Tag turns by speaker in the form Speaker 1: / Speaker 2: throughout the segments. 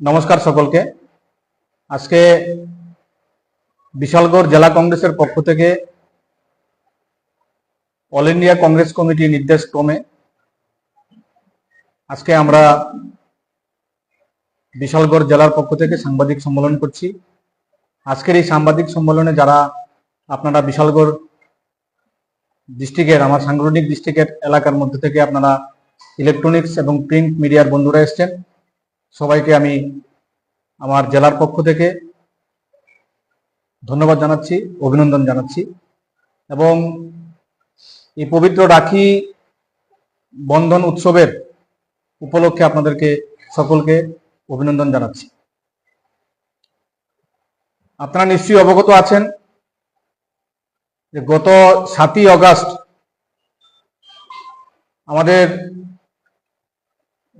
Speaker 1: নমস্কার সকলকে। আজকে বিশালগড় জেলা কংগ্রেসের পক্ষ থেকে অল ইন্ডিয়া কংগ্রেস কমিটির নির্দেশ ক্রমে আজকে আমরা বিশালগড় জেলার পক্ষ থেকে সাংবাদিক সম্মেলন করছি। আজকের এই সাংবাদিক সম্মেলনে যারা আপনারা বিশালগড় ডিস্ট্রিক্টের, আমার সাংগঠনিক ডিস্ট্রিক্টের এলাকার মধ্যে থেকে আপনারা ইলেকট্রনিক্স এবং প্রিন্ট মিডিয়ার বন্ধুরা এসছেন সবাইকে আমি আমার জেলার পক্ষ থেকে ধন্যবাদ জানাচ্ছি, অভিনন্দন জানাচ্ছি এবং এই পবিত্র রাখি বন্ধন উৎসবের উপলক্ষে আপনাদেরকে সকলকে অভিনন্দন জানাচ্ছি। আপনারা নিশ্চয়ই অবগত আছেন যে গত সাতই অগাস্ট আমাদের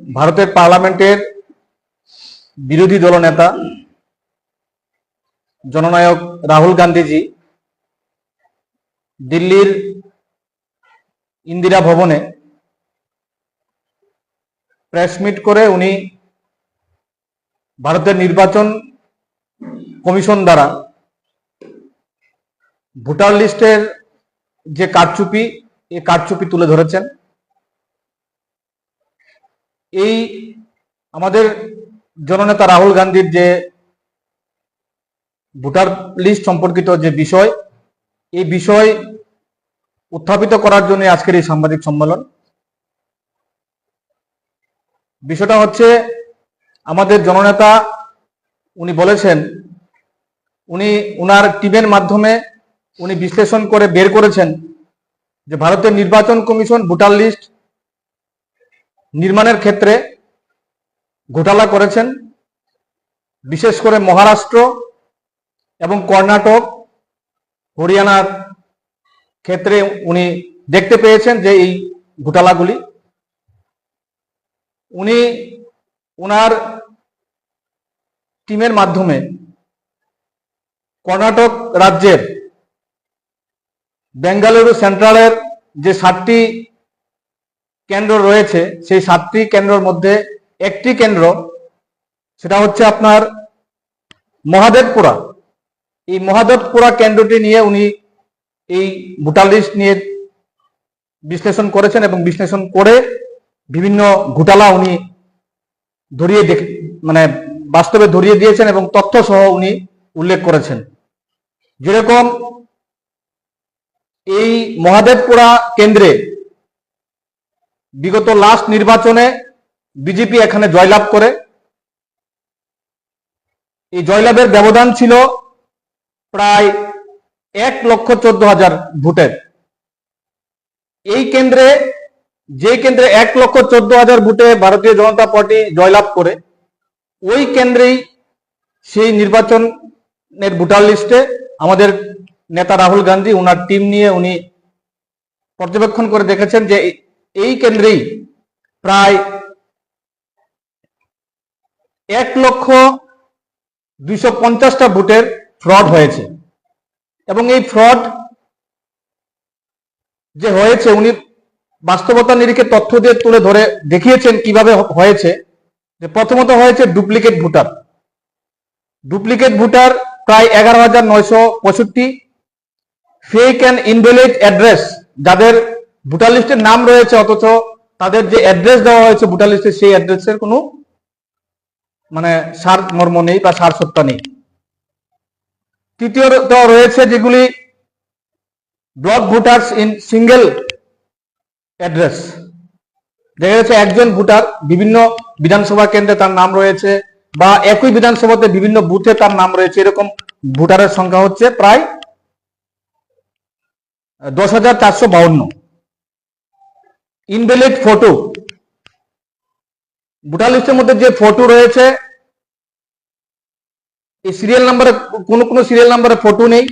Speaker 1: ভারতের পার্লামেন্টের বিরোধী দলনেতা জননায়ক রাহুল গান্ধীজি দিল্লির ইন্দিরা ভবনে প্রেস মিট করে উনি ভারতের নির্বাচন কমিশন দ্বারা ভোটার লিস্টের যে কারচুপি, এই কারচুপি তুলে ধরেছেন। এই আমাদের জননেতা রাহুল গান্ধীর যে ভোটার লিস্ট সম্পর্কিত যে বিষয়, এই বিষয় উত্থাপিত করার জন্য আজকের এই সাংবাদিক সম্মেলন। বিষয়টা হচ্ছে, আমাদের জননেতা উনি বলেছেন, উনি উনার টিমের মাধ্যমে উনি বিশ্লেষণ করে বের করেছেন যে ভারতের নির্বাচন কমিশন ভোটার লিস্ট নির্মাণের ক্ষেত্রে ঘোটালা করেছেন, বিশেষ করে মহারাষ্ট্র এবং কর্ণাটক, হরিয়ানার ক্ষেত্রে উনি দেখতে পেয়েছেন যে এই ঘোটালাগুলি। উনি ওনার টিমের মাধ্যমে কর্ণাটক রাজ্যের বেঙ্গালুরু সেন্ট্রালের যে সাতটি কেন্দ্র রয়েছে, সেই সাতটি কেন্দ্রের মধ্যে একটি কেন্দ্র, সেটা হচ্ছে আপনার মহাদেবপুরা। এই মহাদেবপুরা কেন্দ্রটি নিয়ে উনি এই ভোটার লিস্ট নিয়ে বিশ্লেষণ করেছেন এবং বিশ্লেষণ করে বিভিন্ন ঘোটালা উনি ধরিয়ে দেখ মানে বাস্তবে ধরিয়ে দিয়েছেন এবং তথ্য সহ উনি উল্লেখ করেছেন। যেরকম এই মহাদেবপুরা কেন্দ্রে বিগত লাস্ট নির্বাচনে বিজেপি এখানে জয়লাভ করে। এই জয়লাভের ব্যবধান ছিল প্রায় এক লক্ষ চোদ্দ হাজার ভোটের। এই কেন্দ্রে, যে কেন্দ্রে এক লক্ষ চোদ্দ হাজার ভোটে ভারতীয় জনতা পার্টি জয়লাভ করে, ওই কেন্দ্রেই সেই নির্বাচনের ভোটার লিস্টে আমাদের নেতা রাহুল গান্ধী ওনার টিম নিয়ে উনি পর্যবেক্ষণ করে দেখেছেন যে এই কেন্দ্রেই প্রায় এক লক্ষ দুইশো পঞ্চাশটা ভোটের ফ্রড হয়েছে। এবং এই ফ্রড যে হয়েছে, উনি বাস্তবতা নিরিখে তথ্য দিয়ে তুলে ধরে দেখিয়েছেন কীভাবে হয়েছে। যে প্রথমত হয়েছে ডুপ্লিকেট ভোটার। ডুপ্লিকেট ভোটার প্রায় এগারো হাজার নয়শো পঁয়ষট্টি। ফেক অ্যান্ড ইনভ্যালিড অ্যাড্রেস যাদের ভোটার লিস্টের নাম রয়েছে, অথচ তাদের যে অ্যাড্রেস দেওয়া হয়েছে ভোটার লিস্টে সেই অ্যাড্রেসের কোনো মানে সার মর্ম নেই বা সার সত্তা নেই। তৃতীয়ত রয়েছে যেগুলি block voters in single address দেখা যাচ্ছে একজন ভোটার বিভিন্ন বিধানসভা কেন্দ্রে তার নাম রয়েছে বা একই বিধানসভাতে বিভিন্ন বুথে তার নাম রয়েছে। এরকম ভোটারের সংখ্যা হচ্ছে প্রায় দশ হাজার চারশো বাউন্ন। ইনভ্যালিড ফটো ভোটার লিস্টের মধ্যে যে ফটো রয়েছে, এই সিরিয়াল নাম্বারে কোনো কোনো সিরিয়াল নাম্বারে ফটো নেই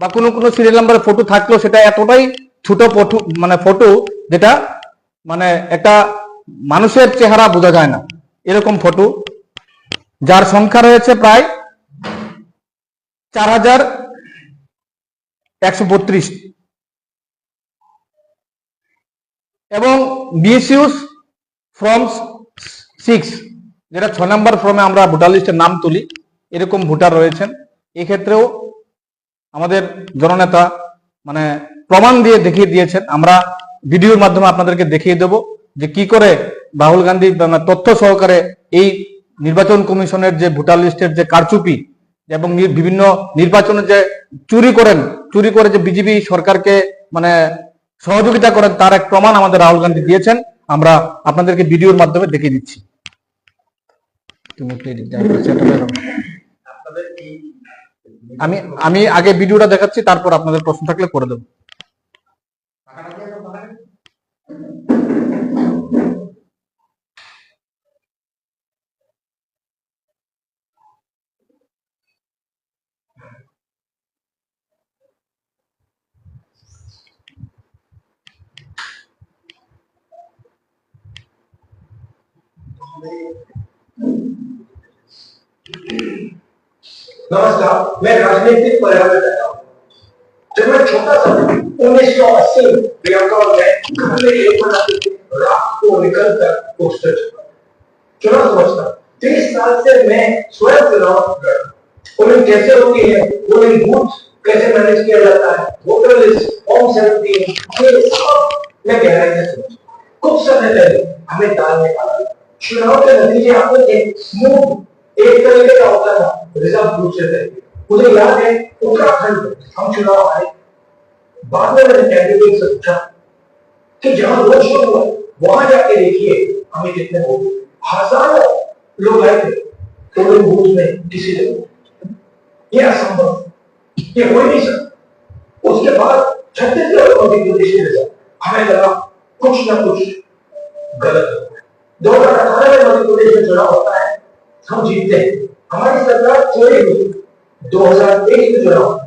Speaker 1: বা কোনো কোনো সিরিয়াল নাম্বারে ফটো থাকলেও সেটা এতটাই ছোট ফটো মানে ফটো যেটা মানে একটা মানুষের চেহারা বোঝা যায় না। এরকম ফটো যার সংখ্যা রয়েছে প্রায় চার হাজার একশো বত্রিশ। এবং মিসইউজ ফ্রম সিক্স যেটা ছয় নম্বর ফর্মে আমরা ভোটার লিস্টের নাম তুলি, এরকম ভোটার রয়েছেন। এক্ষেত্রেও আমাদের জননেতা মানে প্রমাণ দিয়ে দেখিয়ে দিয়েছেন। আমরা ভিডিওর মাধ্যমে আপনাদেরকে দেখিয়ে দেব যে কি করে রাহুল গান্ধী মানে তথ্য সহকারে এই নির্বাচন কমিশনের যে ভোটার লিস্টের যে কারচুপি এবং বিভিন্ন নির্বাচনে যে চুরি করেন, চুরি করে যে বিজেপি সরকারকে মানে সহযোগিতা করেন, তার এক প্রমাণ আমাদের রাহুল গান্ধী দিয়েছেন। আমরা আপনাদেরকে ভিডিওর মাধ্যমে দেখিয়ে দিচ্ছি। তুমি। আমি আমি আগে ভিডিওটা দেখাচ্ছি তারপর আপনাদের প্রশ্ন থাকলে করে দেবো
Speaker 2: नमस्कार, मैं राजनीतिक पर्यावरण रहता हूँ। जब मैं छोटा था, उन्नीस सौ अस्सी बेंगलुरु में घर में एक बनाते रात को निकल कर पोस्टर छपा। चुनाव समझता तीस साल से मैं स्वयं चुनाव लड़ा पोलिंग कैसे होती है? पोलिंग बूथ कैसे मैनेज किया जाता है? वोटर लिस्ट फॉर्म सेवेंटीन ये सब मैं गहराई से समझता कुछ समय पहले हमें दाल निकाला चुनाव के नतीजे आपको एक स्मूथ एक तरीके का होता था रिज़र्व ग्रुप से तरीके मुझे याद है उत्तराखंड हम चुनाव आए, बाद में मैंने कैंडिडेट से पूछा कि जहाँ रोड शो हुआ, वहाँ जाके देखिए हमें कितने मिले। हज़ारों लोग आए थे पोलिंग बूथ में किसी ने ये असंभव ये हो ही नहीं सकता। उसके बाद छत्तीसगढ़ और मध्य प्रदेश रिज़ल्ट हमें लगा कुछ ना कुछ गलत हो दो हज़ार अठारह में मध्य प्रदेश में चुनाव होता है। हम जीतते हैं। हमारी सरकार चोरी हुई। दो हज़ार तेईस में चुनाव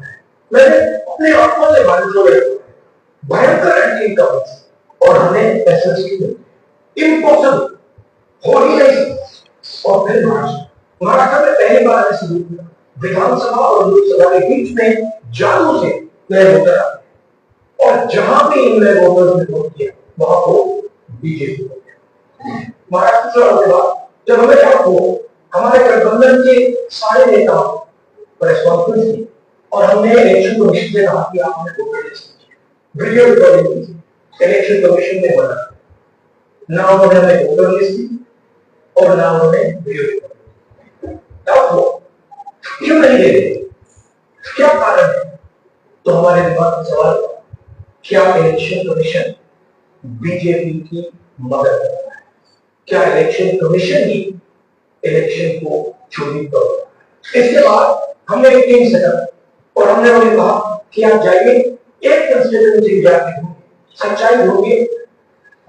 Speaker 2: मैंने अपने आँखों से बाँध भयंकर एंटी इनकम और हमें पैसा इम्पॉसिबल हो ही नहीं और फिर महाराष्ट्र महाराष्ट्र में पहली बार ऐसा विधानसभा और लोकसभा के बीच में जादू से नए वोटर हैं। और जहाँ भी इन नए वोटर्स ने वोट किया, वहाँ बीजेपी को गया। महाराष्ट्र चुनाव के बाद जब हमें डाउट हुआ हमारे गठबंधन के सारे नेता प्रेस कॉन्फ्रेंस की और हमने इलेक्शन कमीशन से कहा कि आप हमें लिस्ट वीडियो रिकॉर्डिंग कीजिए इलेक्शन कमीशन ने बना ना उन्होंने हमें वोटर लिस्ट दी और ना उन्होंने वीडियो रिकॉर्डिंग क्यों नहीं दे रहे? क्या कारण है? तो हमारे दिमाग में सवाल क्या इलेक्शन कमीशन बीजेपी की मदद क्या इलेक्शन कमीशन ही इलेक्शन को चोरी कर इसके बाद हमने एक टीम सेटअप और हमने उन्हें कहा कि आप जाइए, एक कंस्टिट्यूंसी जाके सच्चाई होगी,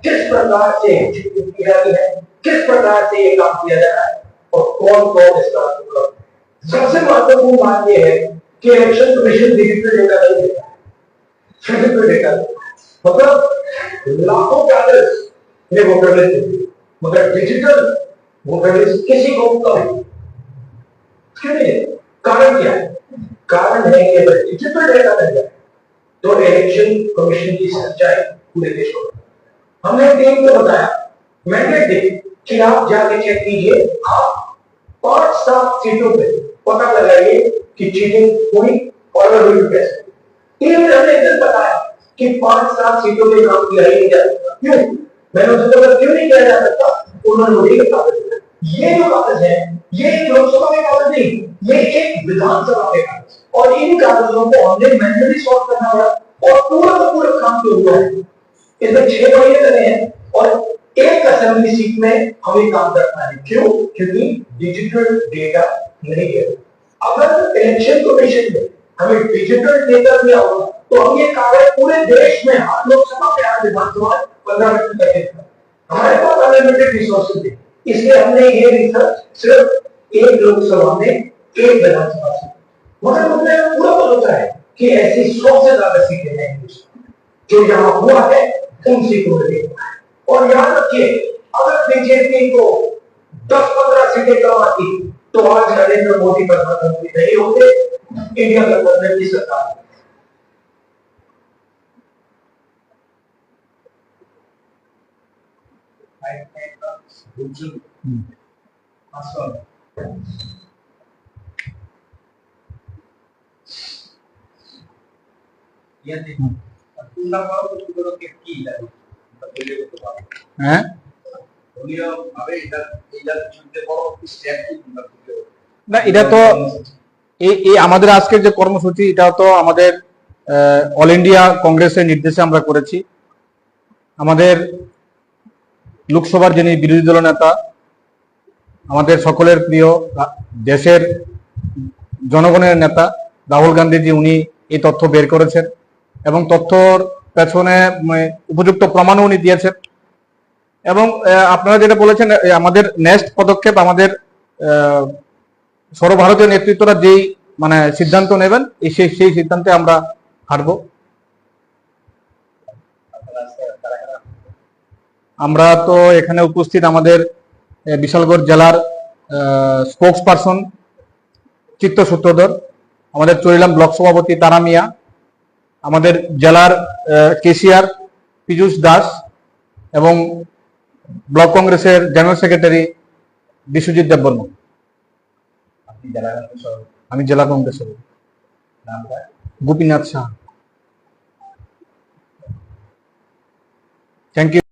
Speaker 2: किस प्रकार से चीटिंग की जाती है, किस प्रकार से ये काम किया जा रहा है और कौन कौन इस काम को कर रहा है। सबसे महत्वपूर्ण बात यह है कि इलेक्शन कमीशन डिजिटल डेटा नहीं देता फ़िज़िकल डेटा मतलब लाखों कैडर्स ने वोटर लिस्ट मगर डिजिटल वोटर लिस्ट किसी को कम नहीं। क्यों नहीं? कारण क्या है? कारण है कि अगर डिजिटल डेटा मिल जाए तो इलेक्शन कमीशन की सच्चाई पूरे देश को हमने टीम को बताया मैंडेट दे कि आप जाके चेक कीजिए, आप पाँच सात सीटों पे पता लगाइए कि चीटिंग हुई और वो हुई। कैसे टीम ने हमें एक दिन बताया कि पाँच सात सीटों पे काम किया ही नहीं जा सकता क्यों? मैंने उनसे बोला क्यों नहीं किया जा सकता? उन्होंने मुझे कागज़ दिया। ये जो कागज़ है, ये लोकसभा के कागज़ नहीं, ये एक विधानसभा के कागज़ और इन कागजों को हमने मैन्युअली सॉल्व करना पड़ा और पूरा का पूरा काम जो हुआ है, इसमें छह महीने लगे हैं और एक असेंबली सीट में हमें काम करना है क्यों? क्योंकि डिजिटल डेटा नहीं है। अगर इलेक्शन कमीशन में हमें डिजिटल डेटा दिया होगा तो हम ये कागज़ पूरे देश में, हर लोकसभा में, हर विधानसभा पंद्रह मिनट कर देते हमारे पास अनलिमिटेड रिसोर्सेज है। इसलिए हमने ये रिसर्च सिर्फ़ एक लोकसभा में एक विधानसभा से मगर मुझे पूरा पता है कि ऐसी सौ से ज़्यादा सीटें हैं जो यहाँ हुआ है उन सीटों में और याद रखिए, अगर बीजेपी को दस पंद्रह सीटें कम आती तो आज नरेंद्र मोदी प्रधानमंत्री नहीं होते, इंडिया गठबंधन की सरकार।
Speaker 3: করবে?
Speaker 1: না, এটা তো এই এই আমাদের আজকের যে কর্মসূচি, এটা তো আমাদের অল ইন্ডিয়া কংগ্রেসের নির্দেশে আমরা করেছি আমাদের লোকসভার যিনি বিরোধী দল নেতা আমাদের সকলের প্রিয় দেশের জনগণের নেতা রাহুল গান্ধীজি উনি এই তথ্য বের করেছেন এবং তথ্যর পেছনে মানে, উপযুক্ত প্রমাণও উনি দিয়েছেন। এবং আপনারা যেটা বলেছেন আমাদের নেক্সট পদক্ষেপ আমাদের সর্বভারতীয় নেতৃত্বরা যেই মানে সিদ্ধান্ত নেবেন সেই সেই সিদ্ধান্তে আমরা হাঁটবো
Speaker 3: আপনারা আজকে কারা কারা
Speaker 1: আমরা তো এখানে উপস্থিত আমাদের বিশালগড় জেলার স্পোক্স পারসন চিত্ত সূত্রধর আমাদের চরিলাম ব্লক সভাপতি তারা মিয়া আমাদের জেলার কেসিআর পীযুষ দাস এবং ব্লক কংগ্রেসের জেনারেল সেক্রেটারি বিশ্বজিৎ দেববর্মা। আমি জেলা কংগ্রেসের। গোপীনাথ শাহ। Thank you